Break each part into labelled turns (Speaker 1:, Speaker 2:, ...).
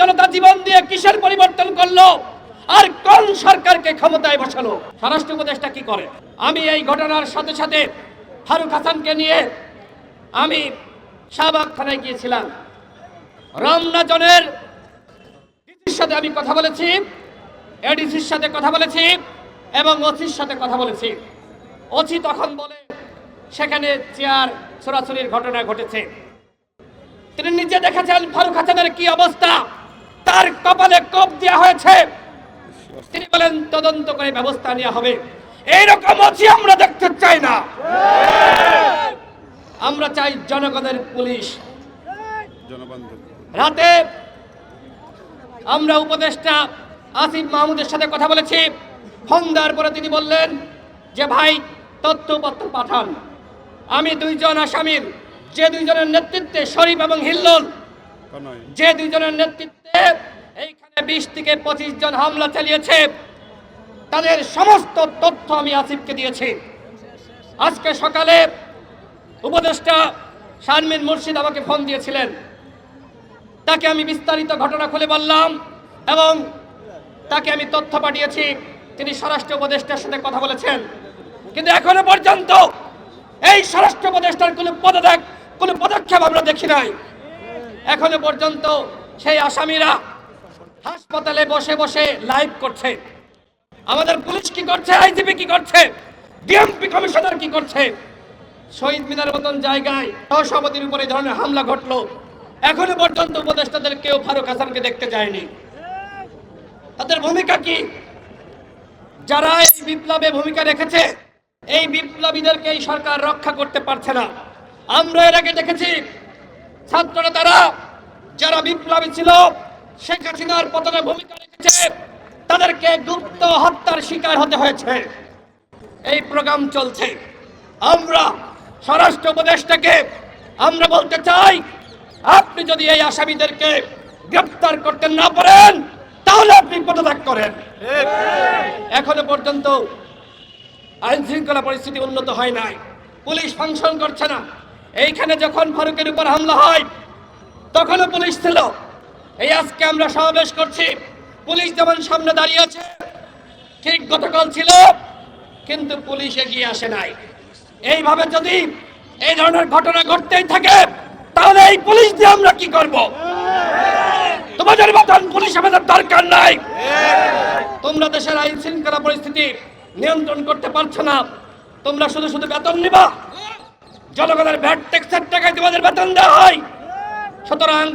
Speaker 1: জনতা জীবন দিয়ে কিসের পরিবর্তন করল? আর কোন সরকারকে ক্ষমতায় বসালো? স্বরাষ্ট্র উপদেষ্টা কি করে? আমি এই ঘটনার সাথে সাথে ফারুক হাসানকে নিয়ে আমি শাহবাগ থানায় গিয়েছিলাম। রমনা জনের সাথে আমি কথা বলেছি, এডিসির সাথে কথা বলেছি এবং ওসির সাথে কথা বলেছি। ওসি তখন বলে, সেখানে চেয়ার ছোড়াছড়ির ঘটনা ঘটেছে। তিনি নিজে দেখেছেন ফারুক হাসানের কি অবস্থা? তার কপালে কোপ দেওয়া হয়েছে। তিনি বলেন তদন্ত করে ব্যবস্থা নেওয়া হবে। এইরকম অচি আমরা দেখতে চাই না। আমরা চাই জনগণের পুলিশ। রাতে আমরা উপদেষ্টা আসিফ মাহমুদের সাথে কথা বলেছি। ফোন দেওয়ার পরে তিনি বললেন যে ভাই তথ্যপত্র পাঠান। আমি দুইজন আসামির যে দুইজনের নেতৃত্বে শরীফ এবং হিল্লোল যে দুইজনের নেতৃত্বে এইখানে বিশ থেকে পঁচিশ জন হামলা চালিয়েছে। তাদের সমস্ত তথ্য আমি আসিফকে দিয়েছি। আজকে সকালে উপদেষ্টা শারমিন মুর্শিদ আমাকে ফোন দিয়েছিলেন। তাকে আমি বিস্তারিত ঘটনা খুলে বললাম এবং তাকে আমি তথ্য পাঠিয়েছি। তিনি স্বরাষ্ট্র উপদেষ্টার সাথে কথা বলেছেন। কিন্তু এখনও পর্যন্ত এই স্বরাষ্ট্র উপদেষ্টার কোনো পদত্যাগ, কোনো পদক্ষেপ আমরা দেখি নাই। এখনও পর্যন্ত সেই আসামিরা হাসপাতালে বসে বসে লাইভ করছে। আমাদের পুলিশ কি করছে? আইজিপি কি করছে? ডিএমপি কমিশনার কি করছে? শহীদ মিনার মতন জায়গায় সহসভাপতির উপরে এই ধরনের হামলা ঘটলো। এখনও পর্যন্ত উপদেষ্টাদের কেউ ফারুক হাসানকে দেখতে যায়নি। তাদের ভূমিকা কি? যারা এই বিপ্লবে ভূমিকা রেখেছে, এই বিপ্লবীদেরকে এই সরকার রক্ষা করতে পারছে না। আমরা এর আগে দেখেছি ছাত্ররা তারা যারা বিপ্লবী ছিল, শেখ হাসিনার পতনে ভূমিকা রেখেছে, তাদেরকে গুপ্ত হত্যার শিকার হতে হয়েছে। এই প্রোগ্রাম চলছে। আমরা স্বরাষ্ট্র উপদেষ্টাকে, আমরা বলতে চাই, আপনি যদি এই আসামিদেরকে গ্রেফতার করতে না পারেন, তাহলে আপনি পদত্যাগ করেন। এখনও পর্যন্ত আইন শৃঙ্খলা পরিস্থিতি উন্নত হয় নাই। পুলিশ ফাংশন করছে না। এইখানে যখন ফারুকের উপর হামলা হয় তখনও পুলিশ ছিল। এই আজকে আমরা সমাবেশ করছি। পুলিশ যেমন সামনে দাঁড়িয়ে আছে, ঠিক গতকাল ছিল, কিন্তু পুলিশ এগিয়ে আসে নাই। এইভাবে যদি এই ধরনের ঘটনা ঘটতেই থাকে, তাহলে এই পুলিশ দিয়ে আমরা কি করব? তোমাদের মতন পুলিশ আমাদের দরকার নাই। তোমরা দেশের আইন শৃঙ্খলা পরিস্থিতি নিয়ন্ত্রণ করতে পারছ না। তোমরা শুধু শুধু বেতন নিবা। জনগণের ভ্যাট ট্যাক্সের টাকায় তোমাদের বেতন দেওয়া হয়। সুতরাং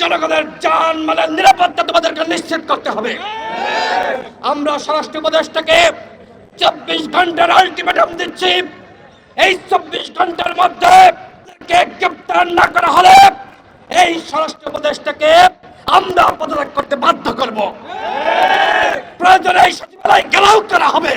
Speaker 1: জনগণের জান মালের নিরাপত্তা তোমাদেরকে নিশ্চিত করতে হবে। আমরা স্বরাষ্ট্র উপদেশটাকে চব্বিশ ঘণ্টার আলটিমেটাম দিচ্ছি। এই চব্বিশ ঘণ্টার মধ্যে গ্রেপ্তার না করা হলে এই স্বরাষ্ট্র উপদেশটাকে আমরা পদত্যাগ করতে বাধ্য করব। প্রয়োজনে এই সচিবালয় ঘেরাও করা হবে।